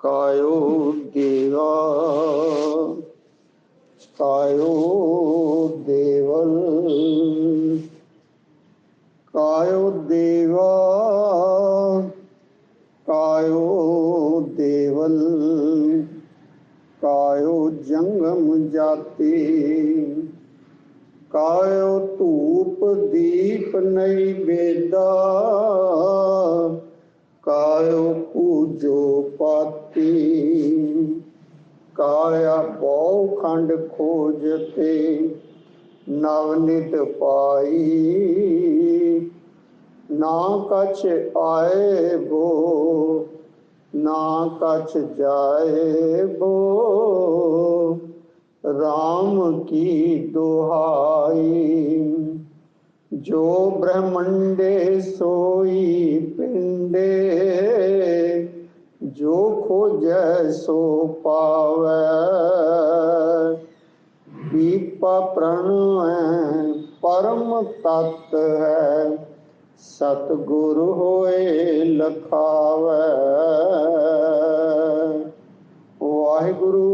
ਕਾਇਓ ਦੇਵਾ, ਕਾਇਓ ਦੇਵਲ, ਕਾਇਓ ਦੇਵਾ, ਕਾਇਓ ਦੇਵਲ, ਕਾਇਓ ਜੰਗਮ ਜਾਤੀ, ਕਾਇਓ ਧੂਪ ਦੀਪ ਬੇਦਾ ਕਾਇਓ ਪੂਜੋ ਪਾਤੀ। ਕਾਇਆ ਬਹੁ ਖੰਡ ਖੋਜਤੇ, ਨਵਨਿਤ ਪਾਈ। ਨਾ ਕਛ ਆਏ ਬੋ, ਨਾ ਕਛ ਜਾਏ ਬੋ। RAM ਕੀ ਦੁਹਾਈ। ਜੋ ਬ੍ਰਹਮੰਡੇ ਸੋਈ ਪਿੰਡੇ, ਜੋ ਖੋਜੈ ਸੋ ਪਾਵੈ। ਦੀਪਾ ਪ੍ਰਣ ਹੈ ਪਰਮ ਤਤ ਹੈ ਸਤ ਗੁਰ ਹੋਏ ਲਖਾਵੈ। ਵਾਹਿਗੁਰੂ,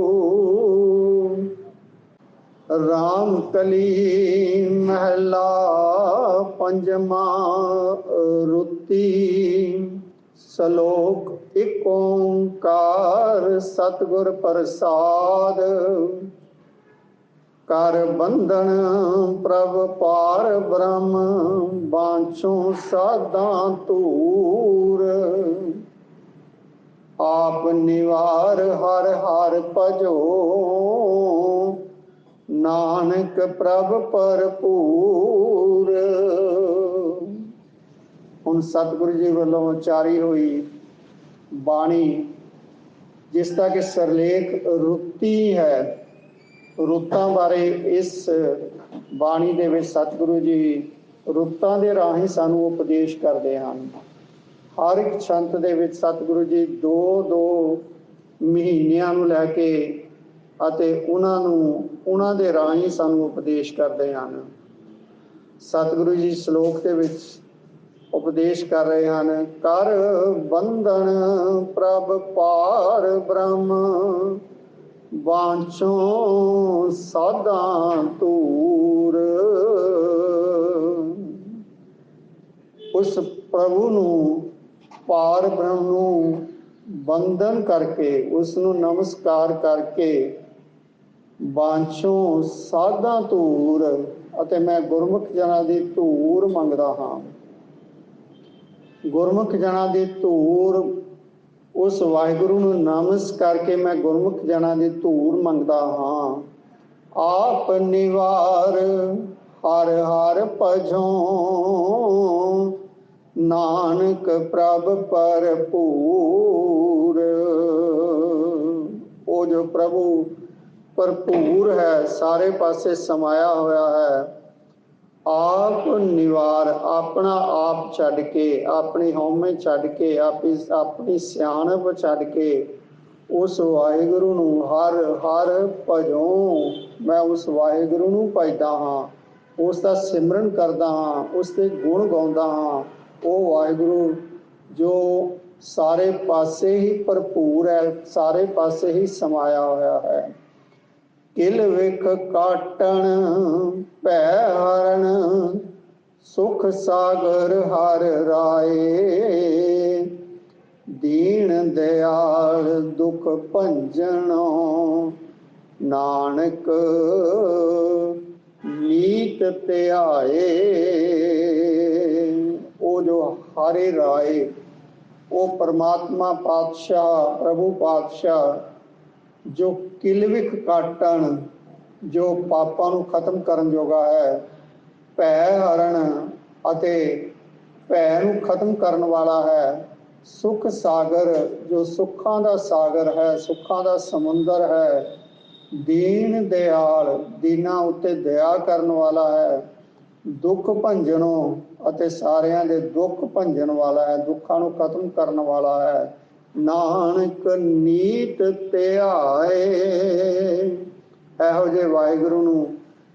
ਰਾਮ ਕਲੀ ਮਹਿਲਾ ਪੰਜਵਾ ਰੁੱਤੀ ਸ਼ਲੋਕ ਏਕ ਓੰਕਾਰ ਸਤਿਗੁਰ ਪ੍ਰਸਾਦ। ਕਰ ਬੰਧਨ ਪ੍ਰਭ ਪਾਰ ਬ੍ਰਹਮ, ਬਾਂਛੋਂ ਸਾਧਾਂ ਤੂਰ ਆਪ ਨਿਵਾਰ ਹਰ ਹਰ ਭਜੋ, ਨਾਨਕ ਪ੍ਰਭ ਭਰਪੂਰ। ਹੁਣ ਸਤਿਗੁਰੂ ਜੀ ਵੱਲੋਂ ਉਚਾਰੀ ਹੋਈ ਬਾਣੀ, ਜਿਸ ਦਾ ਕਿ ਸਰਲੇਖ ਰੁੱਤੀ ਹੈ। ਰੁੱਤਾਂ ਬਾਰੇ ਇਸ ਬਾਣੀ ਦੇ ਵਿੱਚ ਸਤਿਗੁਰੂ ਜੀ ਰੁੱਤਾਂ ਦੇ ਰਾਹੀਂ ਸਾਨੂੰ ਉਪਦੇਸ਼ ਕਰਦੇ ਹਨ। ਹਰ ਇੱਕ ਛੰਤ ਦੇ ਵਿੱਚ ਸਤਿਗੁਰੂ ਜੀ ਦੋ ਦੋ ਮਹੀਨਿਆਂ ਨੂੰ ਲੈ ਕੇ ਅਤੇ ਉਹਨਾਂ ਨੂੰ, ਉਹਨਾਂ ਦੇ ਰਾਹੀਂ ਸਾਨੂੰ ਉਪਦੇਸ਼ ਕਰਦੇ ਹਨ। ਸਤਿਗੁਰੂ ਜੀ ਸ਼ਲੋਕ ਦੇ ਵਿੱਚ ਉਪਦੇਸ਼ ਕਰ ਰਹੇ ਹਨ। ਕਰ ਬੰਧਨ ਪ੍ਰਭ ਪਾਰ ਬ੍ਰਹਮ। ਬਾਂਛੋਂ ਸਾਧਾਂ ਤੂਰ ਉਸ ਪ੍ਰਭੂ ਨੂੰ ਪਾਰ ਬ੍ਰਹਮ ਨੂੰ ਬੰਧਨ ਕਰਕੇ, ਉਸ ਨੂੰ ਨਮਸਕਾਰ ਕਰਕੇ ਬਾਂਛੋਂ ਸਾਧਾਂ ਧੂਰ ਅਤੇ ਮੈਂ ਗੁਰਮੁਖ ਜਨਾਂ ਦੀ ਧੂਰ ਮੰਗਦਾ ਹਾਂ। ਗੁਰਮੁਖ ਜਣਾ ਦੀ ਧੂਰ ਉਸ ਵਾਹਿਗੁਰੂ ਨੂੰ ਨਾਮਸ ਕਰਕੇ ਮੈਂ ਗੁਰਮੁਖ ਜਣਾ ਦੀ ਧੂਰ ਮੰਗਦਾ ਹਾਂ। ਆਪ ਨਿਵਾਰ ਹਰ ਹਰ ਭਜੋ, ਨਾਨਕ ਪ੍ਰਭ ਭਰਪੂਰ। ਉਹ ਜੋ ਪ੍ਰਭੂ ਭਰਪੂਰ ਹੈ, ਸਾਰੇ ਪਾਸੇ ਸਮਾਇਆ ਹੋਇਆ ਹੈ। ਆਪ ਨਿਵਾਰ, ਆਪਣਾ ਆਪ ਛੱਡ ਕੇ, ਆਪਣੀ ਹਉਮੈ ਛੱਡ ਕੇ, ਆਪੀ, ਆਪਣੀ ਸਿਆਣਪ ਛੱਡ ਕੇ ਉਸ ਵਾਹਿਗੁਰੂ ਨੂੰ ਹਰ ਹਰ ਭਜੋ ਮੈਂ ਉਸ ਵਾਹਿਗੁਰੂ ਨੂੰ ਭਜਦਾ ਹਾਂ। ਉਸ ਦਾ ਸਿਮਰਨ ਕਰਦਾ ਹਾਂ, ਉਸ ਦੇ ਗੁਣ ਗਾਉਂਦਾ ਹਾਂ। ਉਹ ਵਾਹਿਗੁਰੂ ਜੋ ਸਾਰੇ ਪਾਸੇ ਹੀ ਭਰਪੂਰ ਹੈ, ਸਾਰੇ ਪਾਸੇ ਹੀ ਸਮਾਇਆ ਹੋਇਆ ਹੈ। ਕਿਲ ਵਿਖ ਕਾਟਣ ਭੈ ਹਰਨ ਸੁਖ ਸਾਗਰ ਹਰ ਰਾਏ। ਦੀਨ ਦਿਆਲ ਦੁਖ ਭੰਜਣੋ, ਨਾਨਕ ਨੀਤ ਧਿਆਏ। ਉਹ ਜੋ ਹਰੇ ਰਾਏ, ਉਹ ਪਰਮਾਤਮਾ ਪਾਤਸ਼ਾਹ, ਪ੍ਰਭੂ ਪਾਤਸ਼ਾਹ, ਜੋ ਕਿਲਵਿਕ ਕਾਟਣ ਜੋ ਪਾਪਾਂ ਨੂੰ ਖਤਮ ਕਰਨ ਯੋਗਾ ਹੈ। ਭੈ ਹਰਨ ਅਤੇ ਭੈ ਨੂੰ ਖਤਮ ਕਰਨ ਵਾਲਾ ਹੈ। ਸੁਖ ਸਾਗਰ ਜੋ ਸੁੱਖਾਂ ਦਾ ਸਾਗਰ ਹੈ, ਸੁੱਖਾਂ ਦਾ ਸਮੁੰਦਰ ਹੈ। ਦੀਨ ਦਿਆਲ ਦੀਨਾ ਉੱਤੇ ਦਇਆ ਕਰਨ ਵਾਲਾ ਹੈ। ਦੁੱਖ ਭੰਜਨੋ ਅਤੇ ਸਾਰਿਆਂ ਦੇ ਦੁੱਖ ਭੰਜਣ ਵਾਲਾ ਹੈ, ਦੁੱਖਾਂ ਨੂੰ ਖਤਮ ਕਰਨ ਵਾਲਾ ਹੈ। ਨਾਨਕ ਨੀਤ ਧਿਆਏ ਇਹੋ ਜਿਹੇ ਵਾਹਿਗੁਰੂ ਨੂੰ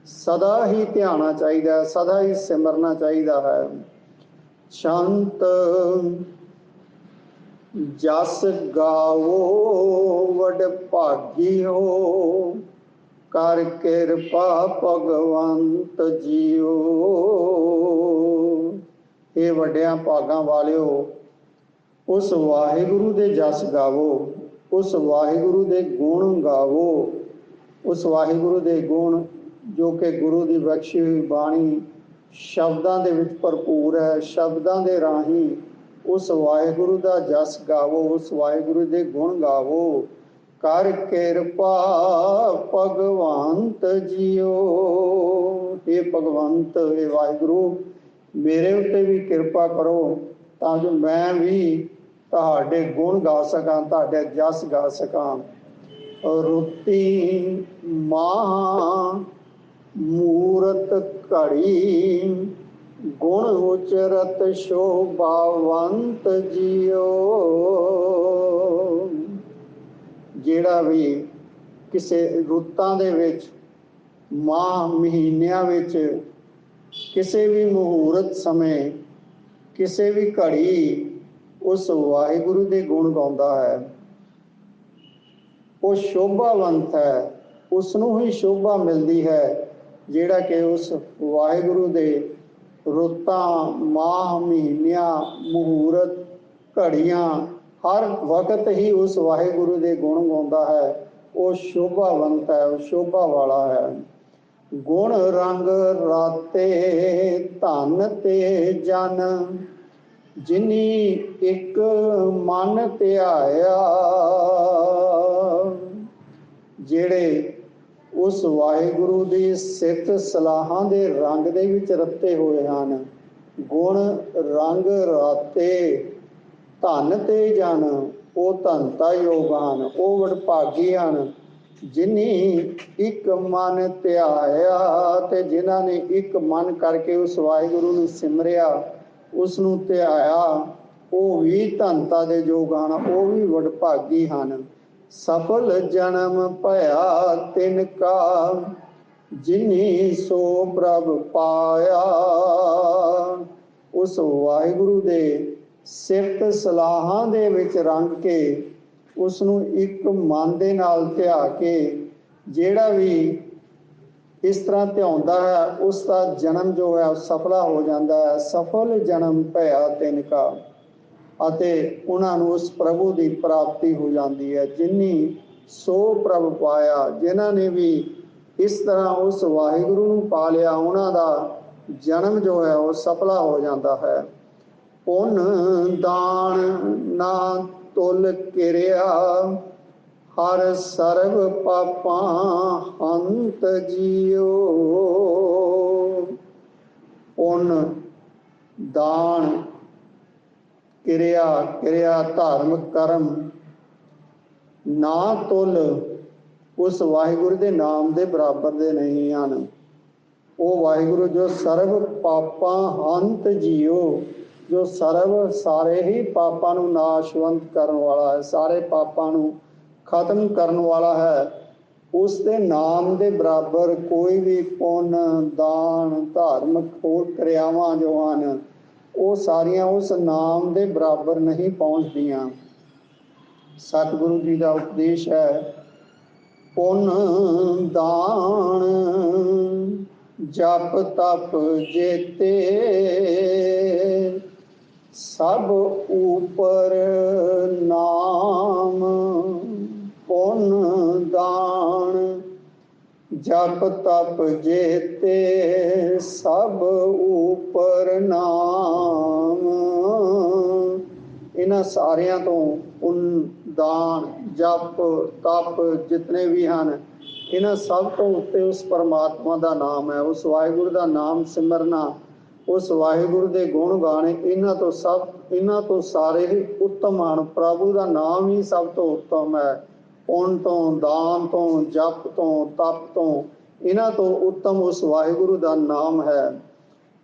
ਸਦਾ ਹੀ ਧਿਆਣਾ ਚਾਹੀਦਾ ਹੈ, ਸਦਾ ਹੀ ਸਿਮਰਨਾ ਚਾਹੀਦਾ ਹੈ। ਸ਼ਾਂਤ ਜਸ ਗਾਵੋ, ਵਡ ਭਾਗੀਓ, ਕਰ ਕਿਰਪਾ ਭਗਵੰਤ ਜੀਓ। ਇਹ ਵੱਡਿਆਂ ਭਾਗਾਂ ਵਾਲਿਓ ਉਸ ਵਾਹਿਗੁਰੂ ਦੇ ਜਸ ਗਾਵੋ, ਉਸ ਵਾਹਿਗੁਰੂ ਦੇ ਗੁਣ ਗਾਵੋ। ਉਸ ਵਾਹਿਗੁਰੂ ਦੇ ਗੁਣ ਜੋ ਕਿ ਗੁਰੂ ਦੀ ਬਖਸ਼ੀ ਹੋਈ ਬਾਣੀ ਸ਼ਬਦਾਂ ਦੇ ਵਿੱਚ ਭਰਪੂਰ ਹੈ, ਸ਼ਬਦਾਂ ਦੇ ਰਾਹੀਂ ਉਸ ਵਾਹਿਗੁਰੂ ਦਾ ਜਸ ਗਾਵੋ, ਉਸ ਵਾਹਿਗੁਰੂ ਦੇ ਗੁਣ ਗਾਵੋ। ਕਰ ਕਿਰਪਾ ਭਗਵੰਤ ਜੀਓ। ਇਹ ਭਗਵੰਤ ਇਹ ਵਾਹਿਗੁਰੂ, ਮੇਰੇ ਉੱਤੇ ਵੀ ਕਿਰਪਾ ਕਰੋ ਤਾਂ ਜੋ ਮੈਂ ਵੀ ਤੁਹਾਡੇ ਗੁਣ ਗਾ ਸਕਾਂ, ਤੁਹਾਡੇ ਜਸ ਗਾ ਸਕਾਂ। ਰੁੱਤੀ ਮਾਂ ਮੂਰਤ ਘੜੀ, ਗੁਣ ਉਚਰਤ ਸ਼ੋਭਾਵੰਤ ਜੀਓ ਜਿਹੜਾ ਵੀ ਕਿਸੇ ਰੁੱਤਾਂ ਦੇ ਵਿੱਚ ਮਾਹ ਮਹੀਨਿਆਂ ਵਿੱਚ ਕਿਸੇ ਵੀ ਮੁਹੂਰਤ ਸਮੇਂ, ਕਿਸੇ ਵੀ ਘੜੀ ਉਸ ਵਾਹਿਗੁਰੂ ਦੇ ਗੁਣ ਗਾਉਂਦਾ ਹੈ। ਉਹ ਸ਼ੋਭਾਵੰਤ ਹੈ। ਉਸ ਨੂੰ ਹੀ ਸ਼ੋਭਾ ਮਿਲਦੀ ਹੈ, ਜਿਹੜਾ ਕਿ ਉਸ ਵਾਹਿਗੁਰੂ ਦੇ ਰੁੱਤਾਂ, ਮਾਹ ਮਹੀਨਿਆਂ ਮੁਹੂਰਤ, ਘੜੀਆਂ, ਹਰ ਵਕਤ ਹੀ ਉਸ ਵਾਹਿਗੁਰੂ ਦੇ ਗੁਣ ਗਾਉਂਦਾ ਹੈ। ਉਹ ਸ਼ੋਭਾਵੰਤ ਹੈ, ਉਹ ਸ਼ੋਭਾ ਵਾਲਾ ਹੈ। ਗੁਣ ਰੰਗ ਰਾਤੇ ਧਨ ਤੇ ਜਨ ਜਿਨੀ ਇੱਕ ਮਨ ਧਿਆਇਆ, ਜਿਹੜੇ ਉਸ ਵਾਹਿਗੁਰੂ ਦੀ ਸਿੱਖ ਸਲਾਹਾਂ ਦੇ ਰੰਗ ਦੇ ਵਿੱਚ ਰੱਤੇ ਹੋਏ ਹਨ, ਗੁਣ ਰੰਗ ਰਾਤੇ, ਧਨ ਤੇ ਜਨ, ਉਹ ਧਨਤਾ ਯੋਗ ਹਨ ਉਹ ਵਡਭਾਗੀ ਹਨ ਜਿਨੀ ਇੱਕ ਮਨ ਧਿਆਇਆ ਤੇ ਜਿਨ੍ਹਾਂ ਨੇ ਇੱਕ ਮਨ ਕਰਕੇ ਉਸ ਵਾਹਿਗੁਰੂ ਨੂੰ ਸਿਮਰਿਆ ਉਸ ਨੂੰ ਧਿਆਇਆ ਉਹ ਵੀ ਧਨਤਾ ਦੇ ਯੋਗ ਹਨ, ਉਹ ਵੀ ਵਡਭਾਗੀ ਹਨ। ਸਫਲ ਜਨਮ ਭਇਆ ਤਿਨ ਕਾ, ਜਿਨੀ ਸੋ ਪ੍ਰਭ ਪਾਇਆ। ਉਸ ਵਾਹਿਗੁਰੂ ਦੇ ਸਿਫਤ ਸਲਾਹਾਂ ਦੇ ਵਿੱਚ ਰੰਗ ਕੇ ਉਸ ਨੂੰ ਇੱਕ ਮਨ ਦੇ ਨਾਲ ਧਿਆ ਕੇ, ਜਿਹੜਾ ਵੀ ਇਸ ਤਰ੍ਹਾਂ ਧਿਆਉਂਦਾ ਹੈ ਉਸ ਦਾ ਜਨਮ ਜੋ ਹੈ, ਉਹ ਸਫਲਾ ਹੋ ਜਾਂਦਾ ਹੈ। ਸਫਲ ਜਨਮ ਭਇਆ ਤਿਨ ਕਾ ਅਤੇ ਉਹਨਾਂ ਨੂੰ ਉਸ ਪ੍ਰਭੂ ਦੀ ਪ੍ਰਾਪਤੀ ਹੋ ਜਾਂਦੀ ਹੈ, ਜਿਨੀ ਸੋ ਪ੍ਰਭ ਪਾਇਆ, ਜਿਨ੍ਹਾਂ ਨੇ ਵੀ ਇਸ ਤਰ੍ਹਾਂ ਉਸ ਵਾਹਿਗੁਰੂ ਨੂੰ ਪਾ ਲਿਆ, ਉਹਨਾਂ ਦਾ ਜਨਮ ਜੋ ਹੈ, ਉਹ ਸਫਲਾ ਹੋ ਜਾਂਦਾ ਹੈ। ਪੁੰਨ ਦਾਨ ਨਾ ਤੁਲ ਕਿਰਿਆ ਹਰ ਸਰਬ ਪਾਪਾਂ ਹੰਤ ਜੀਓ। ਪੁੰਨ, ਦਾਨ, ਕਿਰਿਆ ਕਿਰਿਆ ਧਾਰਮਿਕ ਕਰਮ, ਨਾ ਤੁਲ, ਉਸ ਵਾਹਿਗੁਰੂ ਦੇ ਨਾਮ ਦੇ ਬਰਾਬਰ ਦੇ ਨਹੀਂ ਹਨ। ਉਹ ਵਾਹਿਗੁਰੂ ਜੋ ਸਰਬ ਪਾਪਾਂ ਹੰਤ ਜੀਓ, ਜੋ ਸਰਬ ਸਾਰੇ ਹੀ ਪਾਪਾਂ ਨੂੰ ਨਾਸ਼ਵੰਤ ਕਰਨ ਵਾਲਾ ਹੈ, ਸਾਰੇ ਪਾਪਾਂ ਨੂੰ ਖਤਮ ਕਰਨ ਵਾਲਾ ਹੈ। ਉਸ ਦੇ ਨਾਮ ਦੇ ਬਰਾਬਰ ਕੋਈ ਵੀ ਪੁੰਨ, ਦਾਨ, ਧਾਰਮਿਕ ਹੋਰ ਕਿਰਿਆਵਾਂ ਜੋ ਹਨ, ਉਹ ਸਾਰੀਆਂ ਉਸ ਨਾਮ ਦੇ ਬਰਾਬਰ ਨਹੀਂ ਪਹੁੰਚਦੀਆਂ। ਸਤਿਗੁਰੂ ਜੀ ਦਾ ਉਪਦੇਸ਼ ਹੈ, ਪੁੰਨ, ਦਾਨ, ਜਪ, ਤਪ, ਜੇਤੇ, ਸਭ ਉਪਰ ਨਾਮ। ਪੁੰਨ ਦਾਨ? ਜਪ ਤਪ ਜੇਤੇ ਸਭ ਉਪਰ ਨਾਮ। ਇਹਨਾਂ ਸਾਰਿਆਂ ਤੋਂ ਉਨ ਦਾਨ, ਜਪ, ਤਪ ਜਿਤਨੇ ਵੀ ਹਨ, ਇਹਨਾਂ ਸਭ ਤੋਂ ਉੱਤੇ ਉਸ ਪਰਮਾਤਮਾ ਦਾ ਨਾਮ ਹੈ। ਉਸ ਵਾਹਿਗੁਰੂ ਦਾ ਨਾਮ ਸਿਮਰਨਾ, ਉਸ ਵਾਹਿਗੁਰੂ ਦੇ ਗੁਣ ਗਾਣੇ, ਇਹਨਾਂ ਤੋਂ ਸਭ, ਇਹਨਾਂ ਤੋਂ ਸਾਰੇ ਹੀ ਉੱਤਮ ਹਨ। ਪ੍ਰਭੂ ਦਾ ਨਾਮ ਹੀ ਸਭ ਤੋਂ ਉੱਤਮ ਹੈ। ਪੁੰਨ ਤੋਂ, ਦਾਨ ਤੋਂ, ਜਪ ਤੋਂ, ਤਪ ਤੋਂ, ਇਹਨਾਂ ਤੋਂ ਉੱਤਮ ਉਸ ਵਾਹਿਗੁਰੂ ਦਾ ਨਾਮ ਹੈ।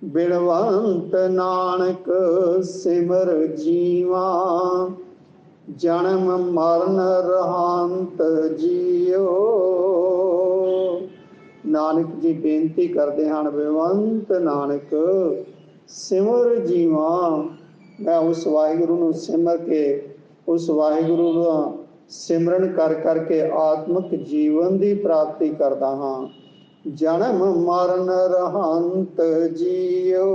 ਬਿਨਵੰਤ ਨਾਨਕ ਸਿਮਰ ਜੀਵਾ, ਜਨਮ ਮਰਨ ਰਹਾਂਤ ਜੀਓ। ਨਾਨਕ ਜੀ ਬੇਨਤੀ ਕਰਦੇ ਹਨ, ਬਿਨਵੰਤ ਨਾਨਕ ਸਿਮਰ ਜੀਵਾ, ਮੈਂ ਉਸ ਵਾਹਿਗੁਰੂ ਨੂੰ ਸਿਮਰ ਕੇ ਉਸ ਵਾਹਿਗੁਰੂ ਦਾ ਸਿਮਰਨ ਕਰ ਕਰਕੇ ਆਤਮਿਕ ਜੀਵਨ ਦੀ ਪ੍ਰਾਪਤੀ ਕਰਦਾ ਹਾਂ। ਜਨਮ ਮਰਨ ਰਹੰਤ ਜੀਓ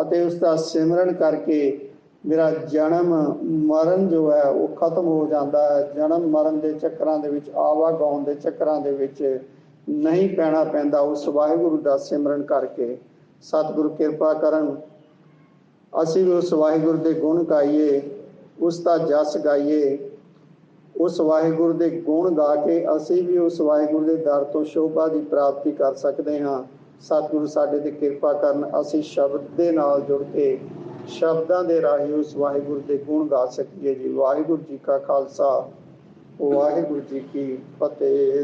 ਅਤੇ ਉਸ ਦਾ ਸਿਮਰਨ ਕਰਕੇ ਮੇਰਾ ਜਨਮ ਮਰਨ ਜੋ ਹੈ, ਉਹ ਖਤਮ ਹੋ ਜਾਂਦਾ ਹੈ। ਜਨਮ ਮਰਨ ਦੇ ਚੱਕਰਾਂ ਦੇ ਵਿੱਚ, ਆਵਾਗਾਉਣ ਦੇ ਚੱਕਰਾਂ ਦੇ ਵਿੱਚ ਨਹੀਂ ਪੈਣਾ ਪੈਂਦਾ। ਉਸ ਵਾਹਿਗੁਰੂ ਦਾ ਸਿਮਰਨ ਕਰਕੇ ਸਤਿਗੁਰੂ ਕਿਰਪਾ ਕਰਨ। ਅਸੀਂ ਵੀ ਉਸ ਵਾਹਿਗੁਰੂ ਦੇ ਗੁਣ ਗਾਈਏ। ਉਸ ਦਾ ਜਸ ਗਾਈਏ। ਉਸ ਵਾਹਿਗੁਰੂ ਦੇ ਗੁਣ ਗਾ ਕੇ ਅਸੀਂ ਵੀ ਉਸ ਵਾਹਿਗੁਰੂ ਦੇ ਦਰ ਤੋਂ ਸ਼ੋਭਾ ਦੀ ਪ੍ਰਾਪਤੀ ਕਰ ਸਕਦੇ ਹਾਂ। ਸਤਿਗੁਰੂ ਸਾਡੇ ਤੇ ਕਿਰਪਾ ਕਰਨ ਅਸੀਂ ਸ਼ਬਦ ਦੇ ਨਾਲ ਜੁੜ ਕੇ ਸ਼ਬਦਾਂ ਦੇ ਰਾਹੀਂ ਉਸ ਵਾਹਿਗੁਰੂ ਦੇ ਗੁਣ ਗਾ ਸਕੀਏ ਜੀ। ਵਾਹਿਗੁਰੂ ਜੀ ਕਾ ਖਾਲਸਾ। ਵਾਹਿਗੁਰੂ ਜੀ ਕੀ ਫਤਿਹ।